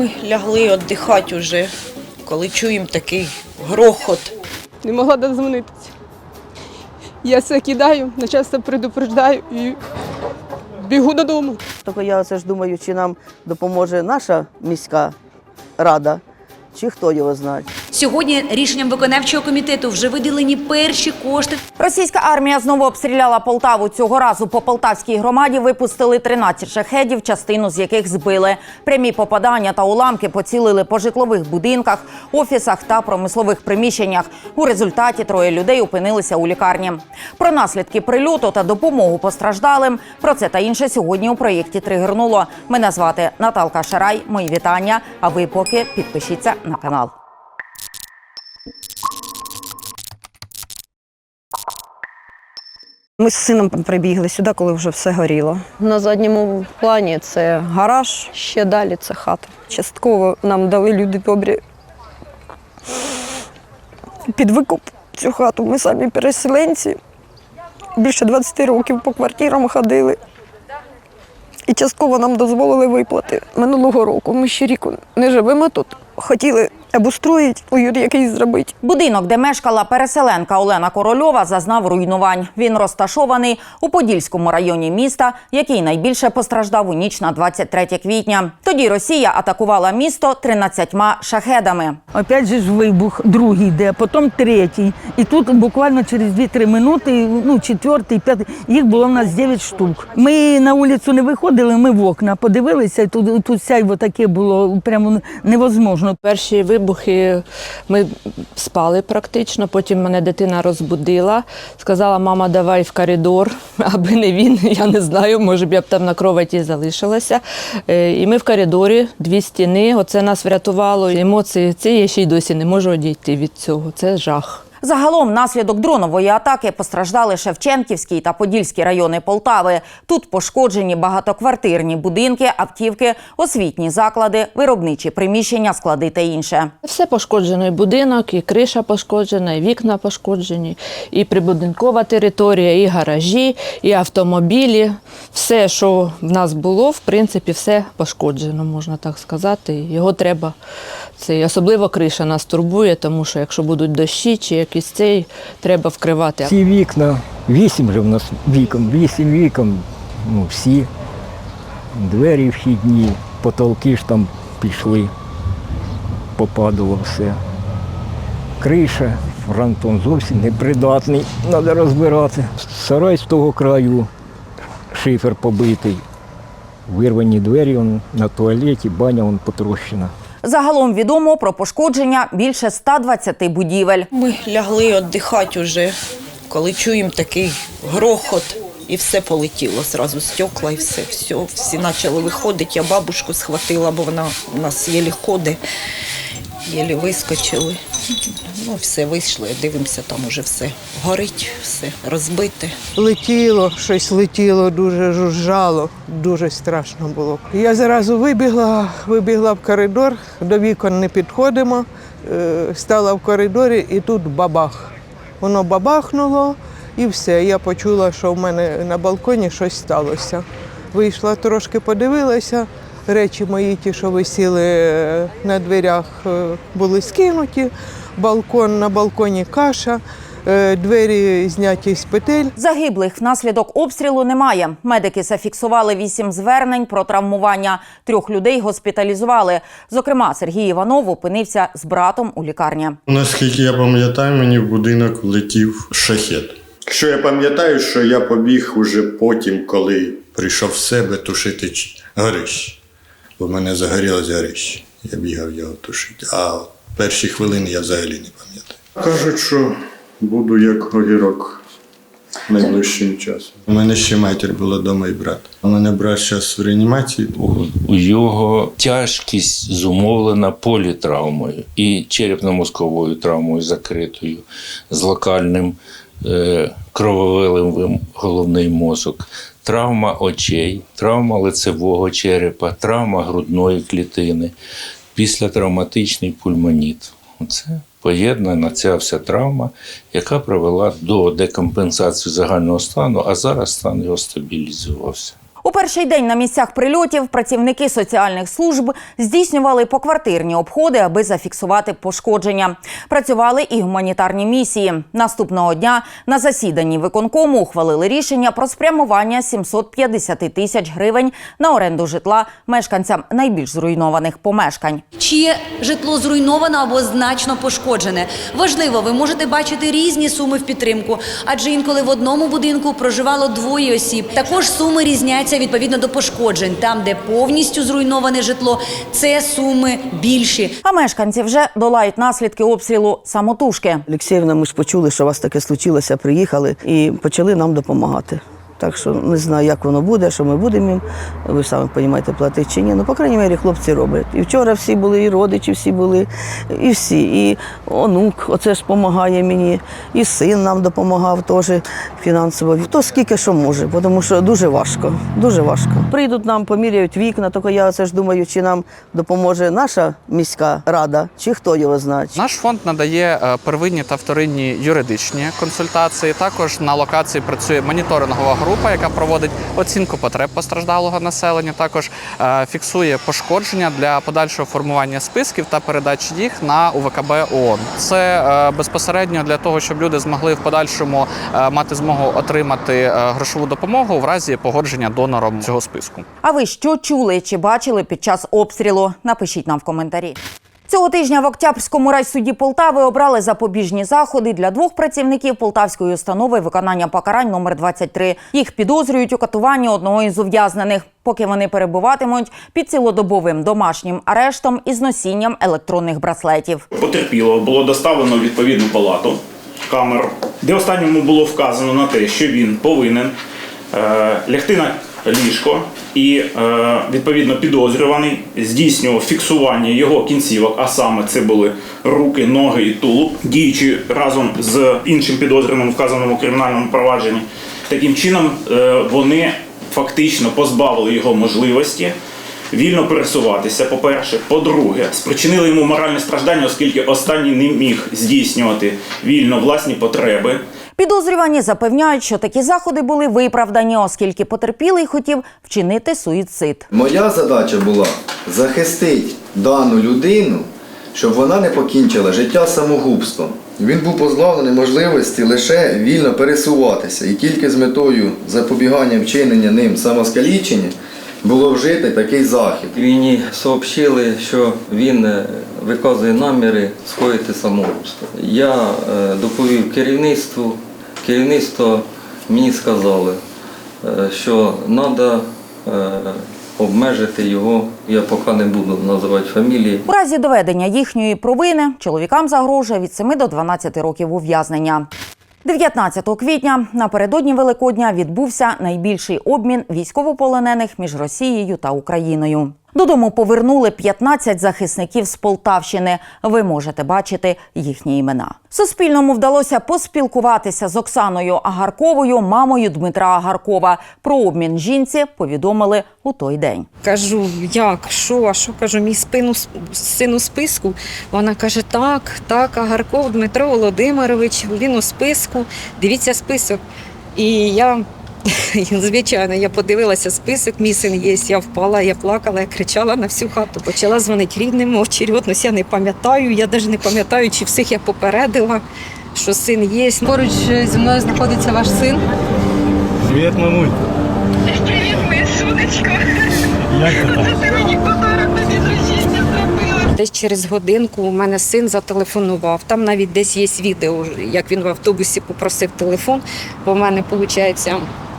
Ми лягли віддихати вже, коли чуємо такий грохот. Не могла дозвонитися. Я все кидаю, начальство предупреждаю і бігу додому. Тільки я це ж думаю, чи нам допоможе наша міська рада, чи хто його знає. Сьогодні рішенням виконавчого комітету вже виділені перші кошти. Російська армія знову обстріляла Полтаву. Цього разу по полтавській громаді випустили 13 шахедів, частину з яких збили. Прямі попадання та уламки поцілили по житлових будинках, офісах та промислових приміщеннях. У результаті троє людей опинилися у лікарні. Про наслідки прильоту та допомогу постраждалим. Про це та інше сьогодні у проєкті тригернуло. Мене звати Наталка Шарай. Мої вітання. А ви поки підпишіться на канал. Ми з сином прибігли сюди, коли вже все горіло. На задньому плані це гараж, ще далі це хата. Частково нам дали люди добрі під викуп цю хату. Ми самі переселенці. Більше 20 років по квартирам ходили. І частково нам дозволили виплати минулого року. Ми ще рік не живемо тут. Хотіли обустроїть, уют якийсь зробити. Будинок, де мешкала переселенка Олена Корольова, зазнав руйнувань. Він розташований у Подільському районі міста, який найбільше постраждав у ніч на 23 квітня. Тоді Росія атакувала місто 13 шахедами. Опять же ж вибух, другий йде, потім третій. І тут буквально через 2-3 минути, ну, четвертий, п'ятий, їх було в нас 9 штук. Ми на вулицю не виходили, ми в окна подивилися, і тут, тут сяйво таке було прямо невозможно. Перші вибухи ми спали практично. Потім мене дитина розбудила. Сказала, мама, давай в коридор, аби не він, я не знаю, може б я б там на кроваті залишилася. Е, І ми в коридорі, дві стіни. Оце нас врятувало. Емоції ці я ще й досі не можу одійти від цього. Це жах. Загалом, внаслідок дронової атаки постраждали Шевченківський та Подільський райони Полтави. Тут пошкоджені багатоквартирні будинки, автівки, освітні заклади, виробничі приміщення, склади та інше. Все пошкоджено, і будинок, і криша пошкоджена, і вікна пошкоджені, і прибудинкова територія, і гаражі, і автомобілі. Все, що в нас було, в принципі, все пошкоджено, можна так сказати. Його треба. Це особливо криша нас турбує, тому що якщо будуть дощі чи якийсь цей, треба вкривати. Ці вікна, вісім же в нас вікон, вісім вікон, ну всі. Двері вхідні, потолки ж там пішли, попадало все. Криша, фронтон зовсім непридатний, треба розбирати. Сарай з того краю, шифер побитий. Вирвані двері он, на туалеті, баня он потрощена. Загалом відомо про пошкодження більше 120 будівель. Ми лягли віддихати вже, коли чуємо такий грохот. І все полетіло зразу, стекла і все, все. Всі почали виходити. Я бабушку схватила, бо вона у нас є ходить, єлі вискочили. Ну, все вийшли, дивимося, там уже все горить, все розбите. Летіло, щось летіло, дуже жужжало, дуже страшно було. Я зразу вибігла, вибігла в коридор, до вікон не підходимо, е, стала в коридорі і тут бабах. Воно бабахнуло і все. Я почула, що в мене на балконі щось сталося. Вийшла трошки, подивилася. Речі мої, ті, що висіли е, на дверях, е, були скинуті. Балкон на балконі каша, е, двері зняті з петель. Загиблих внаслідок обстрілу немає. Медики зафіксували вісім звернень про травмування. Трьох людей госпіталізували. Зокрема, Сергій Іванов опинився з братом у лікарні. Наскільки я пам'ятаю, мені в будинок влетів шахет. Що я пам'ятаю, що я побіг уже потім, коли прийшов в себе тушити горище. Бо в мене загорілося горище. Я бігав його тушити. А перші хвилини я взагалі не пам'ятаю. Кажуть, що буду як огірок найближчим часом. У мене ще матір була вдома і брат. У мене брат зараз в реанімації. У його тяжкість зумовлена політравмою і черепно-мозковою травмою закритою, з локальним е, крововиливом головний мозок, травма очей, травма лицевого черепа, травма грудної клітини, післятравматичний пульмоніт. Оце поєднана ця вся травма, яка привела до декомпенсації загального стану, а зараз стан його стабілізувався. У перший день на місцях прильотів працівники соціальних служб здійснювали поквартирні обходи, аби зафіксувати пошкодження. Працювали і гуманітарні місії. Наступного дня на засіданні виконкому ухвалили рішення про спрямування 750 тисяч гривень на оренду житла мешканцям найбільш зруйнованих помешкань. Чиє житло зруйновано або значно пошкоджене. Важливо, ви можете бачити різні суми в підтримку, адже інколи в одному будинку проживало двоє осіб. Також суми різняться відповідно до пошкоджень. Там, де повністю зруйноване житло, це суми більші. А мешканці вже долають наслідки обстрілу самотужки. Олексіївна, ми ж почули, що у вас таке случилося, приїхали і почали нам допомагати. Так що не знаю, як воно буде, що ми будемо їм, ви самі розумієте, платити чи ні. Ну, по крайній мірі, хлопці роблять. І вчора всі були, і родичі всі були, і всі. І онук, оце ж допомагає мені, і син нам допомагав теж фінансово. Хто скільки що може, тому що дуже важко, дуже важко. Прийдуть нам, поміряють вікна, тільки я це ж думаю, чи нам допоможе наша міська рада, чи хто його знає. Наш фонд надає е, первинні та вторинні юридичні консультації. Також на локації працює моніторингова група, яка проводить оцінку потреб постраждалого населення. Також е, фіксує пошкодження для подальшого формування списків та передачі їх на УВКБ ООН. Це е, безпосередньо для того, щоб люди змогли в подальшому е, мати змогу отримати грошову допомогу в разі погодження донором цього списку. А ви що чули чи бачили під час обстрілу? Напишіть нам в коментарі. Цього тижня в Октябрському райсуді Полтави обрали запобіжні заходи для двох працівників Полтавської установи виконання покарань номер 23. Їх підозрюють у катуванні одного із ув'язнених, поки вони перебуватимуть під цілодобовим домашнім арештом із носінням електронних браслетів. Потерпілого було доставлено в відповідну палату камер, де останньому було вказано на те, що він повинен е, лягти на ліжко і е, відповідно підозрюваний здійснював фіксування його кінцівок, а саме це були руки, ноги і тулуб, діючи разом з іншим підозрюваним вказаному кримінальному провадженні. Таким чином е, вони фактично позбавили його можливості вільно пересуватися, по-перше. По-друге, спричинили йому моральне страждання, оскільки останній не міг здійснювати вільно власні потреби. Підозрювані запевняють, що такі заходи були виправдані, оскільки потерпілий хотів вчинити суїцид. Моя задача була захистити дану людину, щоб вона не покінчила життя самогубством. Він був позбавлений можливості лише вільно пересуватися, і тільки з метою запобігання вчинення ним самоскалічення було вжити такий захід. Мені сообщили, що він е, виказує наміри скоїти самогубство. Я е, доповів керівництву. Керівництво мені сказали, е, що треба обмежити його. Я поки не буду називати фамілії. У разі доведення їхньої провини чоловікам загрожує від 7 до 12 років ув'язнення. 19 квітня напередодні Великодня відбувся найбільший обмін військовополонених між Росією та Україною. Додому повернули 15 захисників з Полтавщини. Ви можете бачити їхні імена. Суспільному вдалося поспілкуватися з Оксаною Агарковою, мамою Дмитра Агаркова. Про обмін жінці повідомили у той день. Кажу, як, що, а що кажу, мій спину син у списку. Вона каже: так, так, Агарков Дмитро Володимирович, він у списку. Дивіться список. І я, звичайно, я подивилася список, мій син є. Я впала, я плакала, я кричала на всю хату. Почала дзвонити рідним, очередність я не пам'ятаю. Я навіть не пам'ятаю, чи всіх я попередила, що син є. Поруч зі мною знаходиться ваш син. Привіт, мамуль. Привіт, моє сонечко. Як ти там? Ти мені подарок на день рождення зробила. Десь через годинку у мене син зателефонував. Там навіть десь є відео, як він в автобусі попросив телефон. Бо в мене, виходить,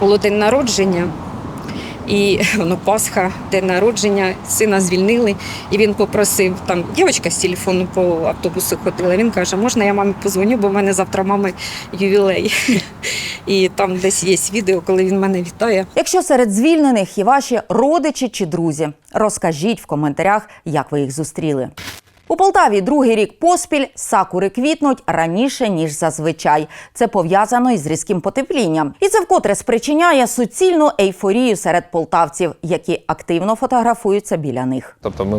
було день народження. І ну, Пасха, день народження, сина звільнили, і він попросив там дівчинка з телефону по автобусу ходила. Він каже, можна я мамі позвоню, бо в мене завтра мами ювілей. І там десь є відео, коли він мене вітає. Якщо серед звільнених є ваші родичі чи друзі, розкажіть в коментарях, як ви їх зустріли. У Полтаві другий рік поспіль сакури квітнуть раніше ніж зазвичай. Це пов'язано із різким потеплінням, і це вкотре спричиняє суцільну ейфорію серед полтавців, які активно фотографуються біля них. Тобто ми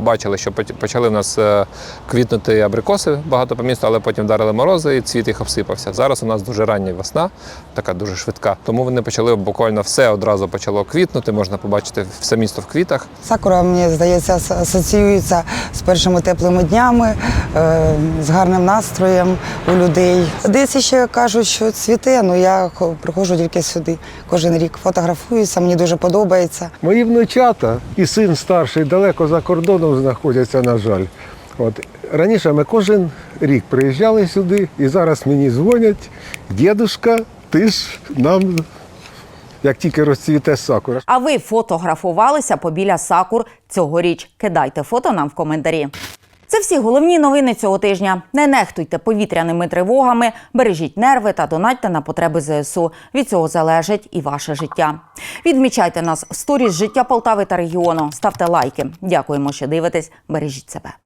бачили, що почали в нас е, квітнути абрикоси багато по місту, але потім вдарили морози і цвіт їх обсипався. Зараз у нас дуже рання весна, така дуже швидка. Тому вони почали буквально все одразу почало квітнути. Можна побачити все місто в квітах. Сакура, мені здається, асоціюється з першими теплими днями, е, з гарним настроєм у людей. Десь ще кажуть, що цвіте, але я приходжу тільки сюди кожен рік. Фотографуюся, мені дуже подобається. Мої внучата і син старший далеко за кордоном знаходяться, на жаль. От раніше ми кожен рік приїжджали сюди, і зараз мені дзвонять, дідушка, ти ж нам, як тільки розцвіте сакура. А ви фотографувалися побіля сакур цьогоріч? Кидайте фото нам в коментарі. Це всі головні новини цього тижня. Не нехтуйте повітряними тривогами, бережіть нерви та донатьте на потреби ЗСУ. Від цього залежить і ваше життя. Відмічайте нас в сторіс життя Полтави та регіону. Ставте лайки. Дякуємо, що дивитесь. Бережіть себе.